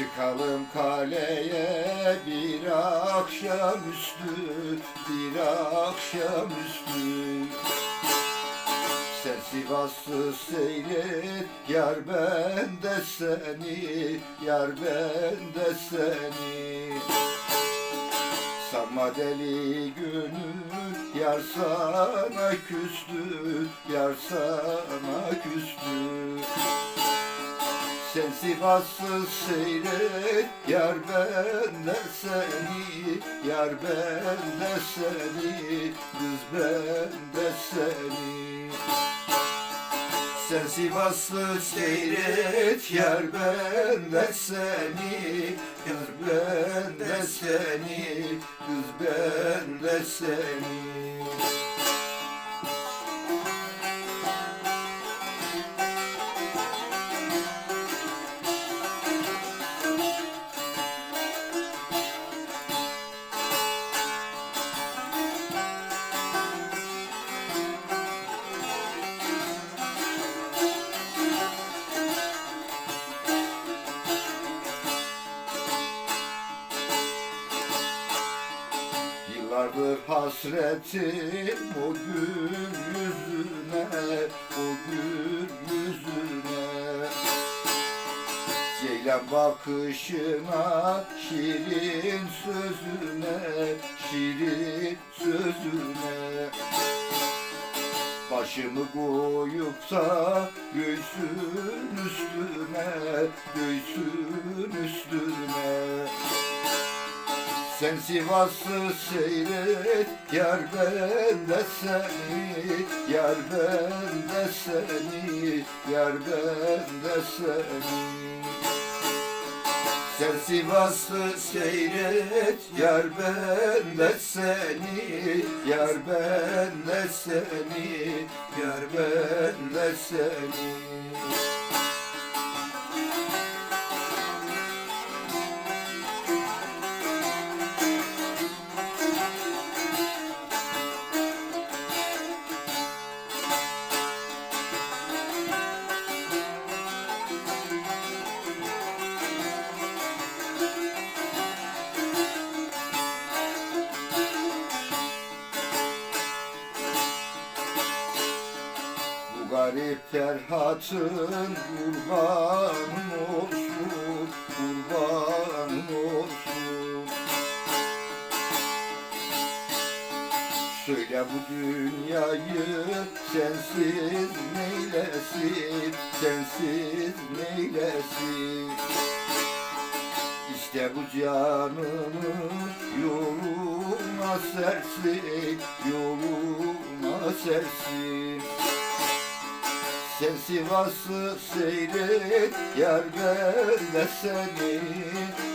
Çıkalım kaleye bir akşamüstü, bir akşamüstü. Sen Sivaslı seyret, yar ben de seni, yar ben de seni. Sanma deli gönül, yar sana küstü, yar sana küstü sen Sivas'ı seyret Yar ben de seni Yar ben de seni Kız ben de seni. Sen Sivas'ı seyret Yar ben de seni Yar ben de seni Kız ben de seni hasretim o gün yüzüne, o gün yüzüne. Ceylan bakışına, şirin sözüne, şirin sözüne. Başımı koyup da göğsün üstüne, göğsün üstüne sen Sivas'ı seyret Yar ben de seni Yar ben de seni Yar ben de seni. Sen Sivas'ı seyret Yar ben de seni Yar ben de seni Yar ben de seni garip Ferhat'ın kurban olsun, kurban olsun. Söyle bu dünyayı sensiz neylesin, sensiz neylesin. İşte bu canını yoluna sersin, yoluna sersin. Sen Sivas'ı seyret, yar ben de seni,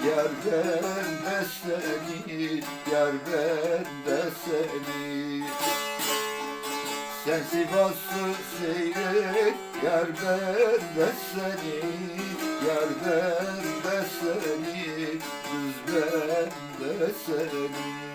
yar ben de seni, yar ben de seni. Sen Sivas'ı seyret, yar ben de seni, yar ben de seni, kız ben de seni.